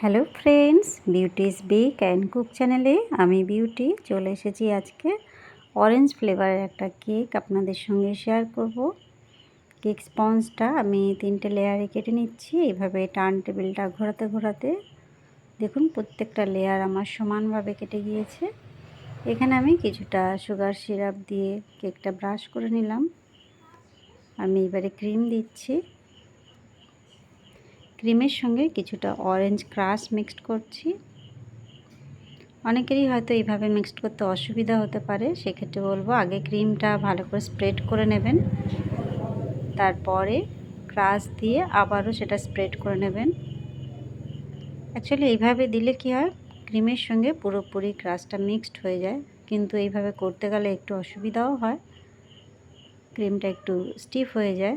Hello friends, Beauty's bake and cook চ্যানেলে আমি beauty চলে এসেছি আজকে। অরেঞ্জ ফ্লেভারের একটা কেক আপনাদের সঙ্গে শেয়ার করব। কেক স্পঞ্জটা আমি তিনটে লেয়ারে কেটে নিচ্ছি এইভাবে টার্ন টেবিলটা ঘোরাতে ঘোরাতে। দেখুন, প্রত্যেকটা লেয়ার আমার সমানভাবে কেটে গিয়েছে। এখানে আমি কিছুটা সুগার সিরাপ দিয়ে কেকটা ব্রাশ করে নিলাম। আমি এবারে ক্রিম দিচ্ছি। ক্রিমের সঙ্গে কিছুটা অরেঞ্জ ক্রাশ মিক্সড করছি। অনেকেরই হয়তো এইভাবে মিক্সড করতে অসুবিধা হতে পারে, সেক্ষেত্রে বলব আগে ক্রিমটা ভালো করে স্প্রেড করে নেবেন। তারপরে ক্রাশ দিয়ে আবারও সেটা স্প্রেড করে নেবেন। অ্যাকচুয়ালি এইভাবে দিলে কি হয়, ক্রিমের সঙ্গে পুরোপুরি ক্রাশটা মিক্সড হয়ে যায়। কিন্তু এইভাবে করতে গেলে একটু অসুবিধাও হয়, ক্রিমটা একটু স্টিফ হয়ে যায়।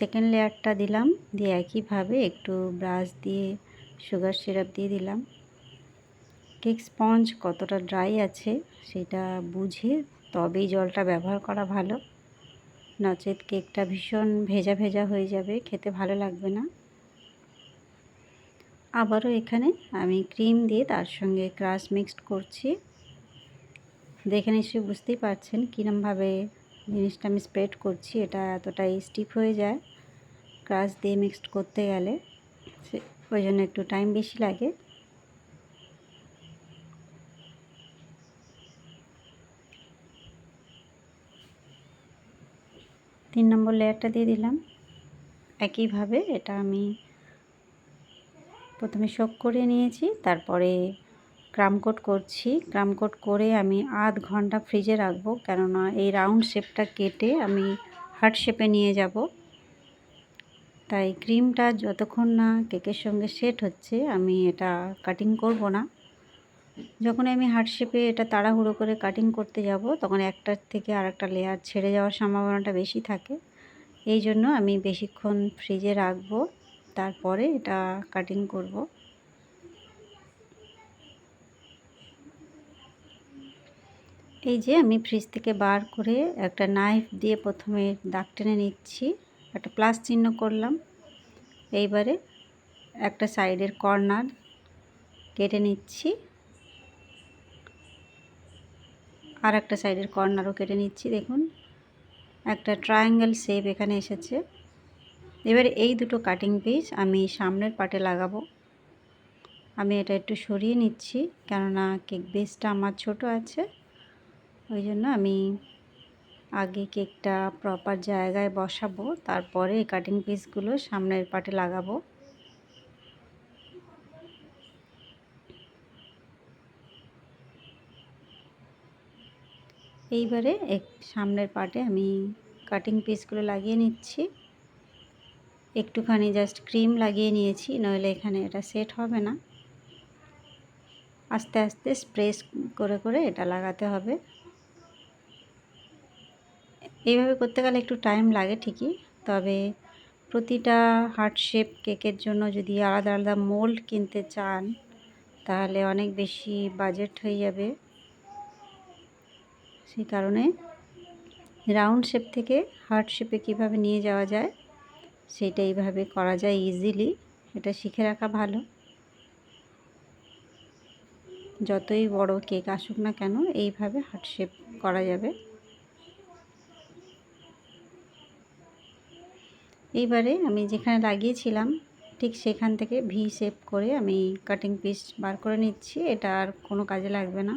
সেকেন্ড লেয়ারটা দিলাম, দিয়ে একইভাবে একটু ব্রাশ দিয়ে সুগার সিরাপ দিয়ে দিলাম। কেক স্পঞ্জ কতটা ড্রাই আছে সেটা বুঝে তবেই জলটা ব্যবহার করা ভালো। নচেত কেকটা ভীষণ ভেজা ভেজা হয়ে যাবে, খেতে ভালো লাগবে না। আবারও এখানে আমি ক্রিম দিয়ে তার সঙ্গে ক্রাশ মিক্সড করছি। দেখে নিশ্চয়ই বুঝতেই পারছেন কীরমভাবে জিনিসটা আমি স্প্রেড করছি, এটা এতটাই স্টিফ হয়ে যায়। ক্রাশ দিয়ে মিক্সড করতে গেলে ওই জন্য একটু টাইম বেশি লাগে। তিন নম্বর লেয়ারটা দিয়ে দিলাম। একইভাবে এটা আমি প্রথমে শোক করে নিয়েছি, তারপরে ক্রাম কোট করছি। ক্রাম কোট করে আমি আধ ঘণ্টা ফ্রিজে রাখব। কেননা এই রাউন্ড শেপটা কেটে আমি হার্ট শেপে নিয়ে যাব। তাই ক্রিমটা যতক্ষণ না কেকের সঙ্গে সেট হচ্ছে, আমি এটা কাটিং করব না। যখন আমি হার্ট শেপে এটা তাড়াহুড়ো করে কাটিং করতে যাব, তখন একটার থেকে আর একটা লেয়ার ছেড়ে যাওয়ার সম্ভাবনাটা বেশি থাকে। এই জন্য আমি বেশিক্ষণ ফ্রিজে রাখব। তারপরে এটা কাটিং করব। এই যে আমি ফ্রিজ থেকে বার করে একটা নাইফ দিয়ে প্রথমে দাগ টেনে নিচ্ছি, একটা প্লাস চিহ্ন করলাম। এইবারে একটা সাইডের কর্নার কেটে নিচ্ছি। আর একটা সাইডের কর্নারও কেটে নিচ্ছি, দেখুন। একটা ট্রায়াঙ্গেল শেপ এখানে এসেছে। এবার এই দুটো কাটিং পিস আমি সামনের পাটে লাগাবো। আমি এটা একটু সরিয়ে নিচ্ছি, কেননা কেক বেসটা আমার ছোট আছে। ওই জন্য আমি আগে কেকটা প্রপার জায়গায় বসাবো, তারপরে কাটিং পিসগুলো সামনের পাটে লাগাবো। এইবারে এক সামনের পাটে আমি কাটিং পিসগুলো লাগিয়ে নিচ্ছি। একটুখানি জাস্ট ক্রিম লাগিয়ে নিয়েছি, নইলে এখানে এটা সেট হবে না। আস্তে আস্তে স্প্রেস করে করে এটা লাগাতে হবে। এইভাবে করতে গেলে একটু টাইম লাগে ঠিকই, তবে প্রতিটা হার্ট শেপ কেকের জন্য যদি আলাদা আলাদা মোল্ড কিনতে চান, তাহলে অনেক বেশি বাজেট হয়ে যাবে। সেই কারণে রাউন্ড শেপ থেকে হার্ট শেপে কীভাবে নিয়ে যাওয়া যায়, সেটা এইভাবে করা যায় ইজিলি এটা শিখে রাখা ভালো। যতই বড় কেক আসুক না কেন, এইভাবে হার্ট শেপ করা যাবে। এইবারে আমি যেখানে লাগিয়েছিলাম, ঠিক সেখান থেকে ভি শেপ করে আমি কাটিং পিস বার করে নিচ্ছি, এটা আর কোনো কাজে লাগবে না।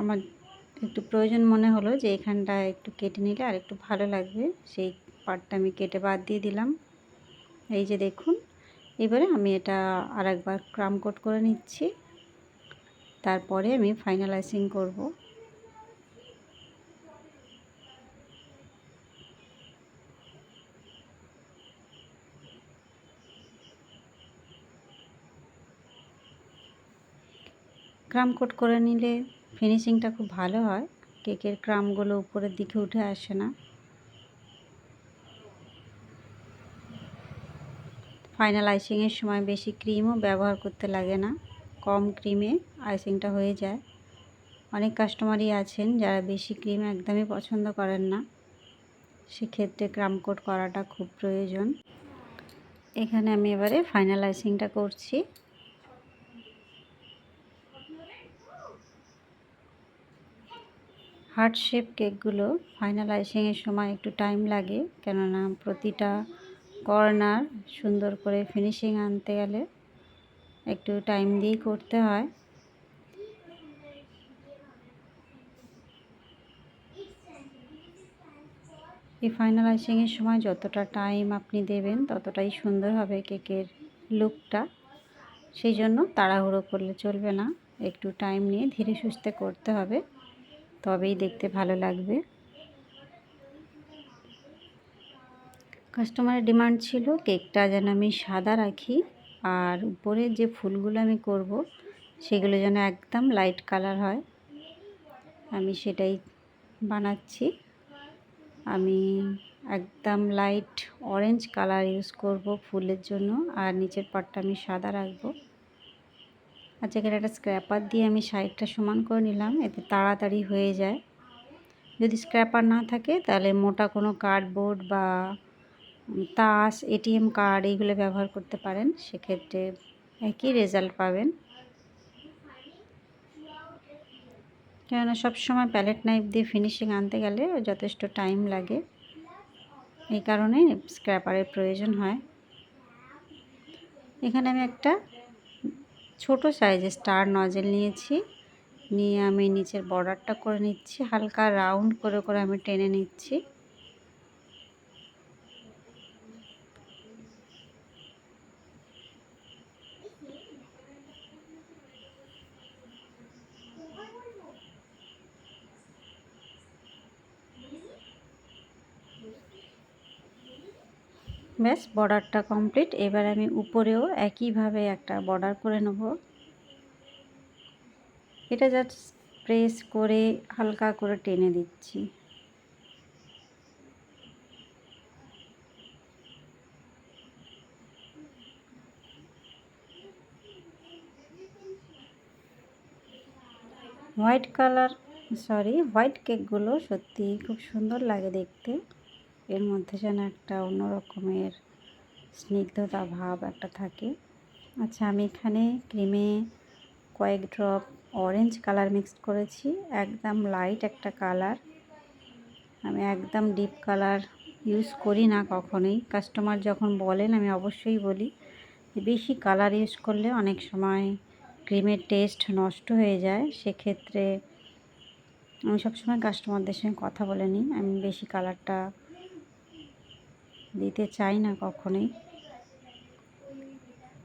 আমার একটু প্রয়োজন মনে হলো যে এখানটা একটু কেটে নিলে আর একটু ভালো লাগবে, সেই পার্টটা আমি কেটে বাদ দিয়ে দিলাম। এই যে দেখুন, এবারে আমি এটা আর একবার ক্রাম কোট করে নিচ্ছি। তারপরে আমি ফাইনালাইজিং করব। ক্রাম কোট করে নিলে ফিনিশিংটা খুব ভালো হয়। কেকের ক্রামগুলো উপরের দিকে উঠে আসে না। ফাইনাল আইসিংয়ের সময় বেশি ক্রিমও ব্যবহার করতে লাগে না। কম ক্রিমে আইসিংটা হয়ে যায়। অনেক কাস্টমারই আছেন যারা বেশি ক্রিম একদমই পছন্দ করেন না। সেক্ষেত্রে ক্রাম কোট করাটা খুব প্রয়োজন। এখানে আমি এবারে ফাইনাল আইসিংটা করছি। হার্ট শেপ কেকগুলো ফাইনালাইজিংয়ের সময় একটু টাইম লাগে, কেননা প্রতিটা কর্নার সুন্দর করে ফিনিশিং আনতে গেলে একটু টাইম দিয়েই করতে হয়। এই ফাইনালাইজিংয়ের সময় যতটা টাইম আপনি দেবেন, ততটাই সুন্দর হবে কেকের লুকটা। সেই জন্য তাড়াহুড়ো করলে চলবে না, একটু টাইম নিয়ে ধীরে সুস্থে করতে হবে। তবেই দেখতে ভালো লাগবে। কাস্টমারের ডিমান্ড ছিল কেকটা যেন আমি সাদা রাখি আর উপরে যে ফুলগুলো আমি করব সেগুলো যেন একদম লাইট কালার হয়। আমি সেটাই বানাচ্ছি। আমি একদম লাইট অরেঞ্জ কালার ইউজ করব ফুলের জন্য আর নিচের পাটটা আমি সাদা রাখব। আচ্ছা এখানে একটা স্ক্র্যাপার দিয়ে আমি সাইডটা সমান করে নিলাম, এতে তাড়াতাড়ি হয়ে যায়। যদি স্ক্র্যাপার না থাকে, তাহলে মোটা কোনো কার্ডবোর্ড বা তাস এটিএম কার্ড এইগুলো ব্যবহার করতে পারেন। সেক্ষেত্রে একই রেজাল্ট পাবেন। কেননা সবসময় প্যালেট নাইফ দিয়ে ফিনিশিং আনতে গেলে যথেষ্ট টাইম লাগে। এই কারণে স্ক্র্যাপারের প্রয়োজন হয়। এখানে আমি একটা ছোট সাইজের স্টার নজেল নিয়েছি। নিয়ে আমি নিচের বর্ডারটা করে নিচ্ছি, হালকা রাউন্ড করে করে আমি টেনে নিচ্ছি। ব্যাস বর্ডারটা কমপ্লিট এবার আমি উপরেও একইভাবে একটা বর্ডার করে নেব। এটা জাস্ট প্রেস করে হালকা করে টেনে দিচ্ছি। হোয়াইট কালার সরি হোয়াইট কেকগুলো সত্যি খুব সুন্দর লাগে দেখতে। এর মধ্যে যেন একটা অন্য রকমের স্নিগ্ধতা ভাব একটা থাকে। আচ্ছা আমি এখানে ক্রিমে কয়েক ড্রপ অরেঞ্জ কালার মিক্সড করেছি, একদম লাইট একটা কালার আমি একদম ডিপ কালার ইউজ করি না কখনোই। কাস্টমার যখন বলেন, আমি অবশ্যই বলি বেশি কালার ইউজ করলে অনেক সময় ক্রিমের টেস্ট নষ্ট হয়ে যায়। সেক্ষেত্রে আমি সবসময় কাস্টমারদের সঙ্গে কথা বলে নিই। আমি বেশি কালারটা দিতে চাই না কখনোই।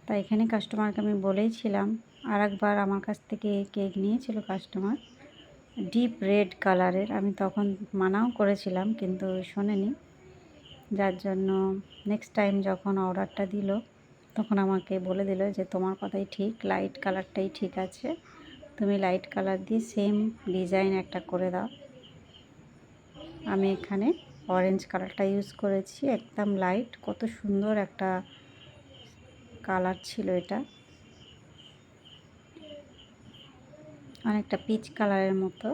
তাই এখানে কাস্টমারকে আমি বলেইছিলাম আর একবার আমার কাছ থেকে কেক নিয়েছিল কাস্টমার ডিপ রেড কালারের আমি তখন মানাও করেছিলাম, কিন্তু শোনেনি। যার জন্য নেক্সট টাইম যখন অর্ডারটা দিল, তখন আমাকে বলে দিল যে, তোমার কথাই ঠিক লাইট কালারটাই ঠিক আছে। তুমি লাইট কালার দিয়ে সেম ডিজাইন একটা করে দাও। আমি এখানে অরেঞ্জ কালারটা ইউজ করেছি। একদম লাইট কত সুন্দর একটা কালার ছিল এটা। অনেকটা পিচ কালারের মতো।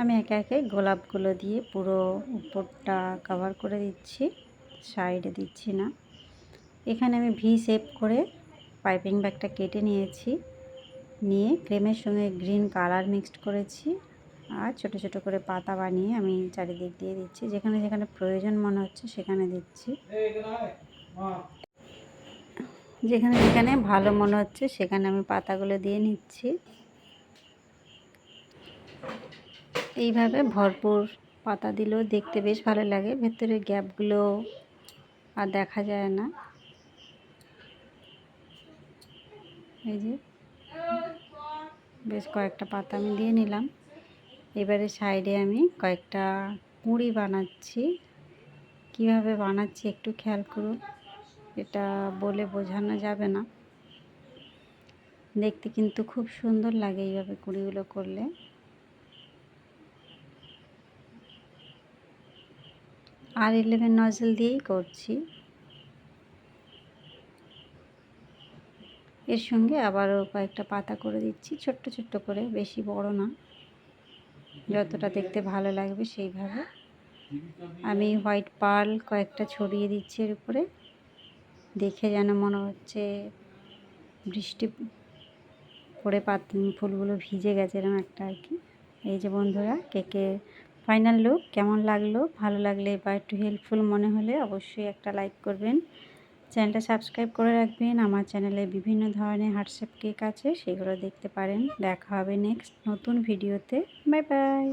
আমি একে একে গোলাপগুলো দিয়ে পুরো উপরটা কভার করে দিচ্ছি সাইডে দিচ্ছি না। এখানে আমি ভি শেপ করে পাইপিং ব্যাগটা কেটে নিয়েছি। নিয়ে ক্রিমের সঙ্গে গ্রিন কালার মিক্সড করেছি আর ছোট ছোট করে পাতা বানিয়ে আমি চারিদিক দিয়ে দিচ্ছি। যেখানে যেখানে প্রয়োজন মনে হচ্ছে সেখানে দিচ্ছি। যেখানে যেখানে ভালো মনে হচ্ছে সেখানে আমি পাতাগুলো দিয়ে নিচ্ছি। এইভাবে ভরপুর পাতা দিলেও দেখতে বেশ ভালো লাগে ভেতরে গ্যাপগুলো আর দেখা যায় না। এই যে বেশ কয়েকটা পাতা আমি দিয়ে নিলাম। এবারে সাইডে আমি কয়েকটা কুঁড়ি বানাচ্ছি। কীভাবে বানাচ্ছি একটু খেয়াল করুন, এটা বলে বোঝানো যাবে না। দেখতে কিন্তু খুব সুন্দর লাগে এইভাবে কুঁড়িগুলো করলে। আর ইলেভেন নজল দিয়েই করছি। এর সঙ্গে আবারও কয়েকটা পাতা করে দিচ্ছি। ছোট্ট ছোট্ট করে, বেশি বড় না। যতটা দেখতে ভালো লাগবে সেইভাবে। আমি হোয়াইট পার্ল কয়েকটা ছড়িয়ে দিচ্ছি এর উপরে। দেখে যেন মনে হচ্ছে বৃষ্টি পড়ে পাত ফুলগুলো ভিজে গেছে এরকম একটা আর কি। এই যে বন্ধুরা, কেকে ফাইনাল লুক কেমন লাগল? ভালো লাগলে বা একটু হেল্পফুল মনে হলে অবশ্যই একটা লাইক করবেন। চ্যানেলটা সাবস্ক্রাইব করে রাখবেন। আমার চ্যানেলে বিভিন্ন ধরনের হোয়াটসঅ্যাপ কেক আছে, সেগুলো দেখতে পারেন। দেখা হবে নেক্সট নতুন ভিডিওতে। Bye bye.